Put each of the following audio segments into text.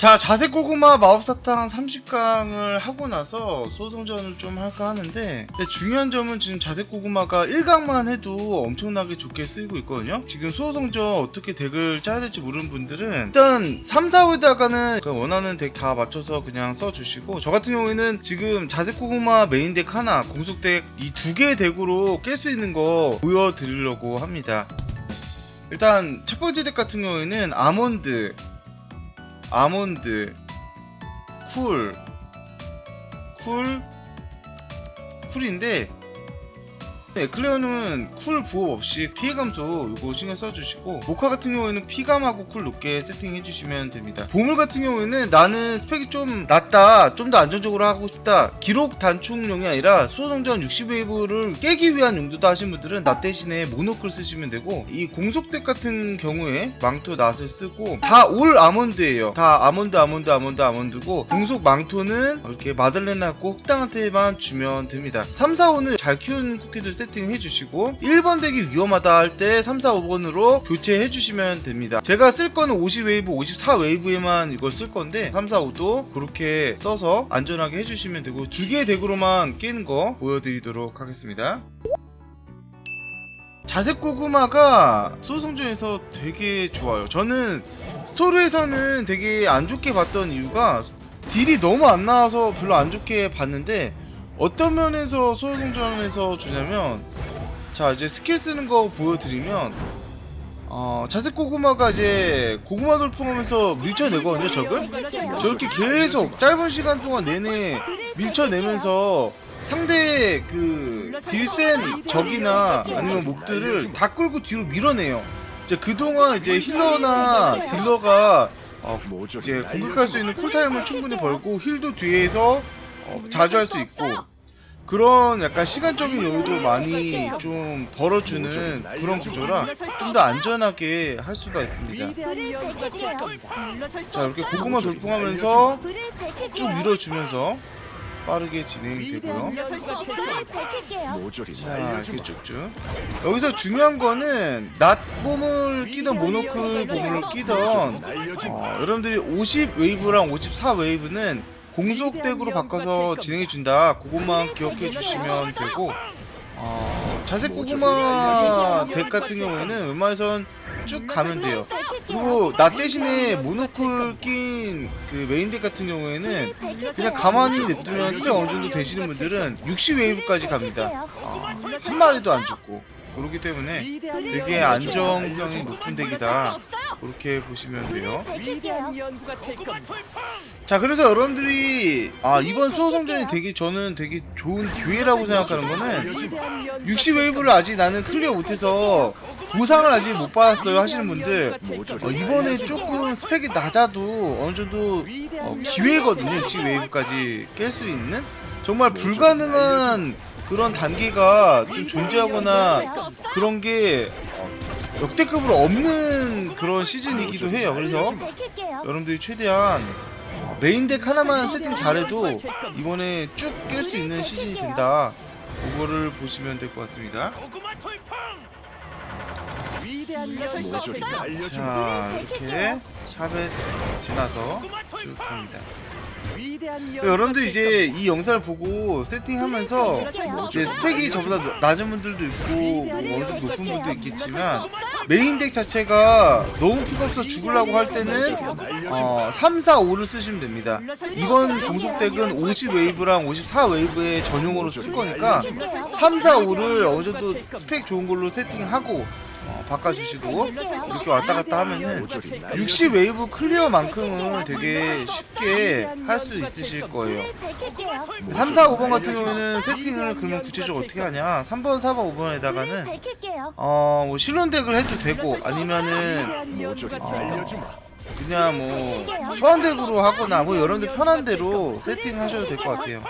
자 자색 고구마 마법사탕 30강을 하고 나서 소송전을 좀 할까 하는데 중요한 점은 지금 자색 고구마가 1강만 해도 엄청나게 좋게 쓰이고 있거든요. 지금 소송전 어떻게 덱을 짜야 될지 모르는 분들은 일단 3, 4, 5에다가는 원하는 덱 다 맞춰서 그냥 써주시고 저 같은 경우에는 지금 자색 고구마 메인 덱 하나 공속 덱 이 두 개의 덱으로 깰 수 있는 거 보여드리려고 합니다. 일단 첫 번째 덱 같은 경우에는 아몬드 아몬드 쿨 쿨, 쿨인데 네, 클레어는 쿨 부업 없이 피해 감소 이거 신경 써주시고 모카 같은 경우에는 피감하고 쿨 높게 세팅해 주시면 됩니다. 보물 같은 경우에는 나는 스펙이 좀 낮다 좀 더 안정적으로 하고 싶다 기록 단축용이 아니라 수호성전 60웨이브를 깨기 위한 용도다 하신 분들은 나 대신에 모노클 쓰시면 되고 이 공속덱 같은 경우에 망토 낫을 쓰고 다 올 아몬드예요. 다 아몬드 아몬드 아몬드 아몬드고 공속 망토는 이렇게 마들렌나 꼭 흑당한테만 주면 됩니다. 3, 4, 5는 잘 키운 쿠키들 세팅해 주시고 1번 덱이 위험하다 할 때 3, 4, 5번으로 교체해 주시면 됩니다 제가 쓸 거는 50웨이브 54웨이브에만 이걸 쓸 건데 3, 4, 5도 그렇게 써서 안전하게 해주시면 되고 두 개의 덱으로만 깨는 거 보여드리도록 하겠습니다 자색 고구마가 소송전에서 되게 좋아요. 저는 스토리에서는 되게 안 좋게 봤던 이유가 딜이 너무 안 나와서 별로 안 좋게 봤는데 어떤 면에서 소송전에서 좋냐면 자 이제 스킬 쓰는 거 보여드리면 어 자색 고구마가 이제 고구마 돌풍하면서 밀쳐내거든요 적을 저렇게 계속 짧은 시간 동안 내내 밀쳐내면서 상대 그 딜센 적이나 아니면 몹들을 다 끌고 뒤로 밀어내요. 이제 그동안 이제 힐러나 딜러가 어, 이제 공격할 수 있는 쿨타임을 충분히 벌고 힐도 뒤에서 어, 자주 할 수 있고 그런 약간 시간적인 여유도 많이 좀 벌어주는 그런 구조라 좀 더 안전하게 할 수가 있습니다. 자 이렇게 고구마 돌풍하면서 쭉 밀어주면서 빠르게 진행되고요. 자 이렇게 쭉쭉. 여기서 중요한 거는 낮 봄을 끼던 모노클 봄을 끼던 어, 여러분들이 50 웨이브랑 54 웨이브는 공속 덱으로 바꿔서 진행해 준다. 그것만 기억해 주시면 되고 어, 자색 고구마 덱 같은 경우에는 웬만해선 쭉 가면 돼요. 그리고 나 대신에 모노클 낀 그 메인 덱 같은 경우에는 그냥 가만히 냅두면 스펙 어느 정도 되시는 분들은 60 웨이브까지 갑니다. 아, 한 마리도 안 죽고 그렇기 때문에 되게 안정성이 높은 덱이다 그렇게 보시면 돼요. 자 그래서 여러분들이 아 이번 수호성전이 되게 저는 되게 좋은 기회라고 생각하는 거는 60 웨이브를 아직 나는 클리어 못해서 보상을 아직 못 받았어요 하시는 분들. 어, 이번에 조금 스펙이 낮아도 어느 정도 어, 기회거든요 60 웨이브까지 깰 수 있는? 정말 불가능한 그런 단계가 좀 존재하거나 그런 게 어, 역대급으로 없는 그런 시즌이기도 해요 그래서 여러분들이 최대한 어, 메인 덱 하나만 세팅 잘해도 이번에 쭉 깰 수 있는 시즌이 된다. 그거를 보시면 될 것 같습니다. 자, 이렇게 샵에 지나서 쭉 갑니다. 여러분들 이제 이 영상을 보고 세팅하면서 이제 스펙이 저보다 낮은 분들도 있고 뭐 어느 정도 높은 분도 있겠지만 메인 덱 자체가 너무 피가 없어 죽으려고 할 때는 어, 3, 4, 5를 쓰시면 됩니다. 이번 공속 덱은 50 웨이브랑 54 웨이브의 전용으로 쓸 거니까 3, 4, 5를 어느 정도 스펙 좋은 걸로 세팅하고 어, 바꿔주시고 이렇게 왔다 갔다 하면은 60 웨이브 클리어만큼은 되게 쉽게 할 수 있으실 거예요. 3, 4, 5번 같은 경우에는 세팅을 그러면 구체적으로 어떻게 하냐? 3번, 4번, 5번에다가는 어, 뭐 실론 덱을 해도 되고 아니면은 어, 그냥 뭐 소환 덱으로 하거나 뭐 여러분들 편한 대로 세팅하셔도 될 것 같아요.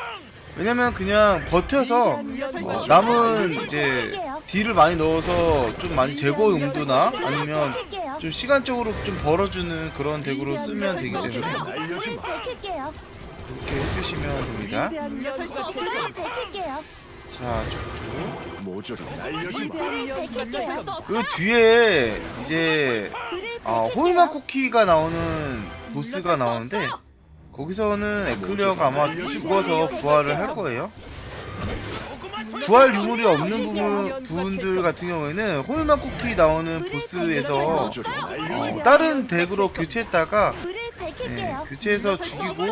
왜냐면 그냥 버텨서 어, 남은 이제 딜을 많이 넣어서 좀 많이 제거 용도나 아니면 좀 시간적으로 좀 벌어주는 그런 덱으로 쓰면 되기 때문에 그렇게 해주시면 됩니다. 자. 그 뒤에 이제 어, 호일만 쿠키가 나오는 보스가 나오는데 거기서는 에클리어가 아마 죽어서 부활을 할 거예요. 부활 유물이 없는 부분, 부분들 같은 경우에는 홀만 쿠키 나오는 보스에서 어, 다른 덱으로 교체했다가 네. 교체해서 죽이고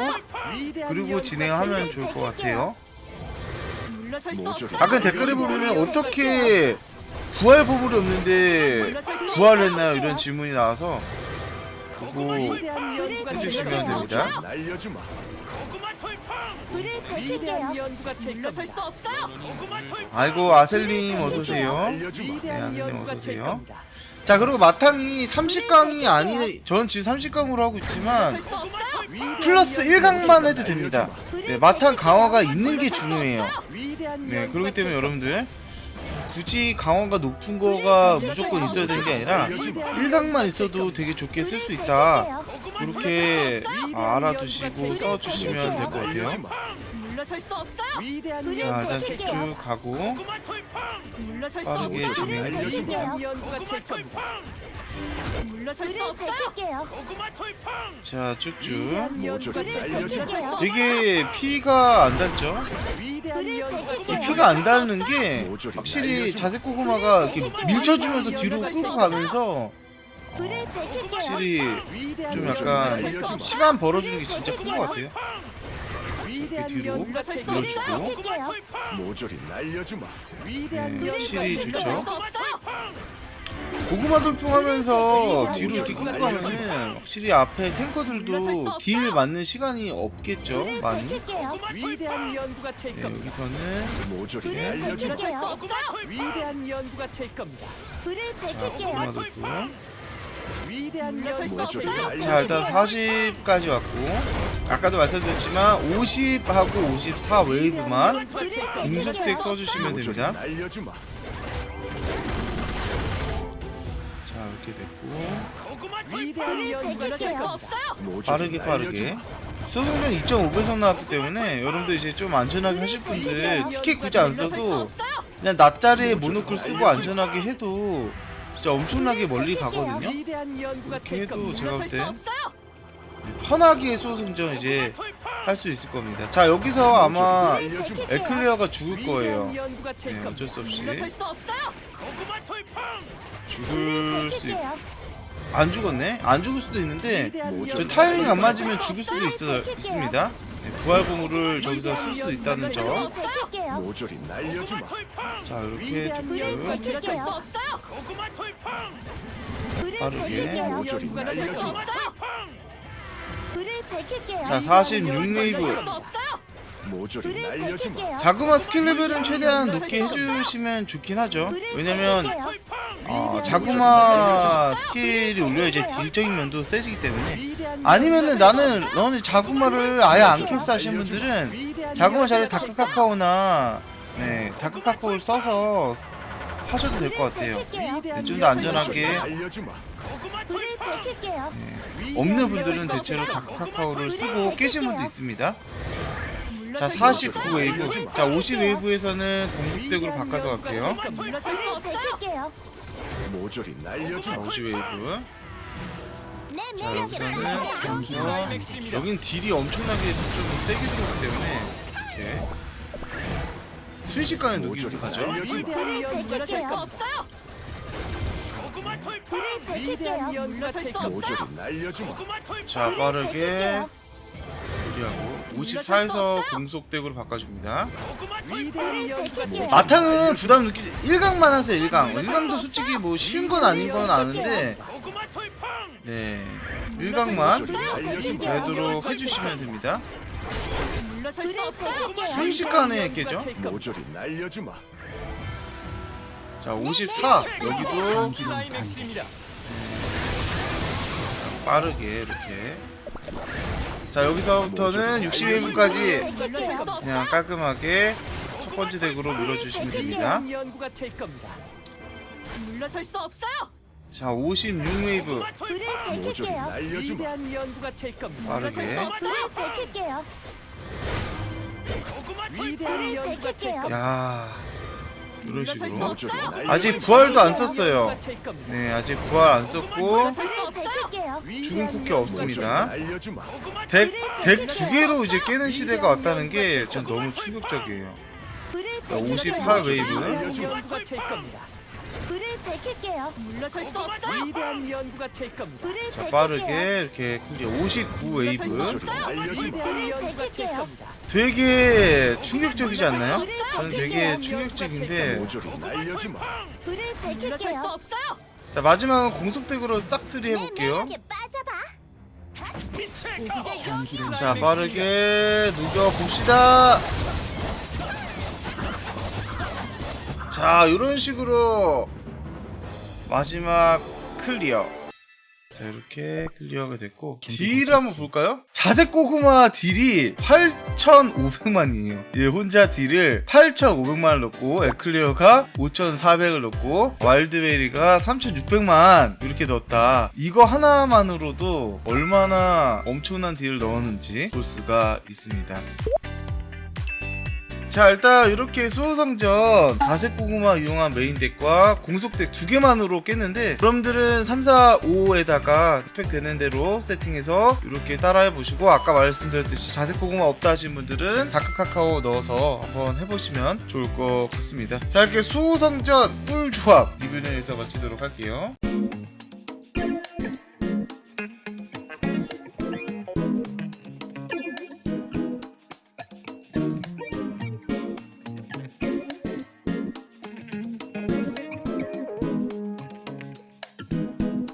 그리고 진행하면 좋을 것 같아요. 없어요. 아까 댓글에 보면은 어떻게 부활 보물이 없는데 부활했나요? 이런 질문이 나와서 연구가 해주시면 될 됩니다. 날려주마. 불을 위대한 밝힐게요. 연구가 될 물러설 수 없어요. 아이고 아셀님 어서 오세요. 날려주마. 네, 연구가 어서 될 오세요. 자 그리고 마탕이 30강이 아니 전 지금 30강으로 하고 있지만 수 없어요. 플러스 연구가 1강만 해도. 됩니다. 네, 마탕 강화가 있는 게 중요해요. 네 그렇기 때문에 될 여러분들 굳이 강화가 높은 거가 무조건 있어야 되는 게 아니라 1강만 있어도 되게 좋게 쓸 수 있다. 그렇게 아, 알아두시고 써주시면 될 것 같아요. 물러설 수 없어요. 위대한 자 일단. 쭉쭉 가고 물러설 수 빠르게 없어요. 진행. 위대한 연구가 될 겁니다. 물러설 수 없어요. 밝힐게요. 자 쭉쭉. 물러설 수 없어요. 되게 피가 안 닿죠? 위대한 연구가 이될 피가 안. 닿는 게 확실히 자색 고구마가 이렇게 밀쳐주면서 뒤로 끌고 가면서 불을. 확실히 좀 약간. 시간 벌어주는 게 진짜 큰 것 같아요. 위대한 뒤로 연구가 될 불을 겁니다. 밀어주고. 밝힐게요. 모조리 날려주마. 네, 확실히 연구가 좋죠. 없어요. 고구마 돌풍하면서 뒤로 이렇게 끌고 가면은 확실히 앞에 탱커들도 딜 맞는 시간이 없겠죠 많이. 밝힐게요. 위대한 연구가 될 네, 겁니다. 여기서는 모조리 날려주마. 물러설 수 밝힐게요. 없어요. 위대한 연구가 될 겁니다. 불을 자 고구마 밝힐게요. 돌풍. 위대한 물러설 수 연구가 모조리 없어요. 날려주마. 자 일단 40까지 왔고 아까도 말씀드렸지만 50하고 54 웨이브만 밝힐게요. 써주시면 됩니다. 자 이렇게 됐고. 모조리 빠르게 빠르게. 수능은 2.5배속 나왔기 때문에 여러분들 이제 좀 안전하게 하실 분들 티켓 굳이 안 써도 그냥 낮자리에 모노클 쓰고 안전하게 해도 진짜 엄청나게 멀리 가거든요 이렇게 될 해도. 제가 볼 물러설 수때 없어요. 편하게 수호승전 이제 할 수 있을 겁니다 자 여기서 아마. 에클리어가 죽을 거예요 네. 어쩔 수 없이. 죽을 수 있... 밝힐게요. 안 죽었네? 안 죽을 수도 있는데 저 타이밍 안될 맞으면 죽을 수도 있어, 있습니다 네, 부활 보물을 저기서 쓸 수도 있다는 점 밝힐게요. 모조리 날려주마. 자 이렇게 쭉쭉 빠르게. 모조리 날려주마. 불을 밝힐게요. 자 46 물러설 웨이브 수 없어요. 모조리 불을 날려주마. 밝힐게요. 자그마 스킬 레벨은 최대한 높게 해주시면 좋긴 하죠 불을 왜냐면 밝힐게요. 어, 자구마 스킬이 올려야 이제 딜적인 면도 세지기 때문에 아니면은 나는 너는 자구마를 아예 안 켰어 하시는 분들은 자구마 자리에 연구가 다크 카카오나 네 다크 카카오를 써서 하셔도 될 것 같아요 밝힐게요. 위대한 좀더 안전하게. 불을 밝힐게요. 네, 없는 분들은 대체로 다크 카카오를 쓰고 깨신 분도 있습니다 자 49 웨이브 자 50 웨이브에서는 공격덱으로 바꿔서 갈게요 물러설 수 불을 없어요. 밝힐게요. 모조리 자 날려주마. 50 웨이브 내자 여기서는 여기서 여긴 딜이 엄청나게 좀 세게 들어오기 때문에 이렇게 순식간에 녹이도 가죠. 물러설 수 없어요. 불을 밝힐게요. 모조리 날려주마. 자 빠르게 밝힐게요. 무리하고 54에서 공속덱으로 바꿔줍니다. 마탕은 부담 느끼지. 1강만 하세요 1강 1강도 솔직히 뭐 쉬운 건 아닌 건 아는데 네. 1강만 되도록 해주시면 됩니다 물러설 수 없어요. 순식간에 깨죠 모조리 날려주마. 자 54 여기도 빠르게 이렇게 자 여기서부터는 61분까지 물러설 수 없어요. 그냥 깔끔하게 첫 번째 덱으로 밀어주시면 됩니다 위대한 연구가 될 겁니다. 물러설 수 없어요. 자 56 웨이브 불을 모조리 밝힐게요. 날려주마. 위대한 연구가 될 겁니다. 빠르게. 물러설 수 없어요. 불을 밝힐게요. 위대한 연구가 될 겁니다. 야 이런 물러설 수 식으로 없어요. 아직 부활도 안 썼어요. 네 아직 부활 안 썼고 물러설 수 불을 없어요. 밝힐게요. 죽은 쿠키 없습니다. 날려주마. 덱두 개로 이제 깨는 시대가 왔다는 게 전 너무 충격적이에요 불을 58 밝힐게요. 웨이브. 위대한 연구가 될 겁니다. 불을 밝힐게요. 물러설 수 없어요. 위대한 연구가 될 겁니다. 불을 자 밝힐게요. 빠르게 이렇게 클리어 59 물러설 수 웨이브 없어요. 위대한 연구가 될 밝힐게요. 겁니다. 되게 충격적이지 않나요? 저는 되게. 충격적인데 모조리 날려주마. 불을 물러설 수 밝힐게요. 없어요. 자 마지막은 공속덱으로 싹쓸이 해볼게요 빠져봐. 우리의 연기를 자 빠르게 녹여봅시다 자 이런 식으로 마지막 클리어. 자 이렇게 클리어가 됐고 딜을 한번 볼까요? 자색 고구마 딜이 8,500만이에요. 얘 혼자 딜을 8,500만을 넣고 에클리어가 5,400을 넣고 와일드베리가 3,600만 이렇게 넣었다. 이거 하나만으로도 얼마나 엄청난 딜을 넣었는지 볼 수가 있습니다 자 일단 이렇게 수호성전 다색 고구마 이용한 메인 덱과 공속 덱 두 개만으로 깼는데 여러분들은 3, 4, 5에다가 스펙 되는 대로 세팅해서 이렇게 따라해 보시고 아까 말씀드렸듯이 자색 고구마 없다 하신 분들은 다크 카카오 넣어서 한번 해보시면 좋을 것 같습니다. 자 이렇게 수호성전 꿀 조합 리뷰는 여기서 마치도록 할게요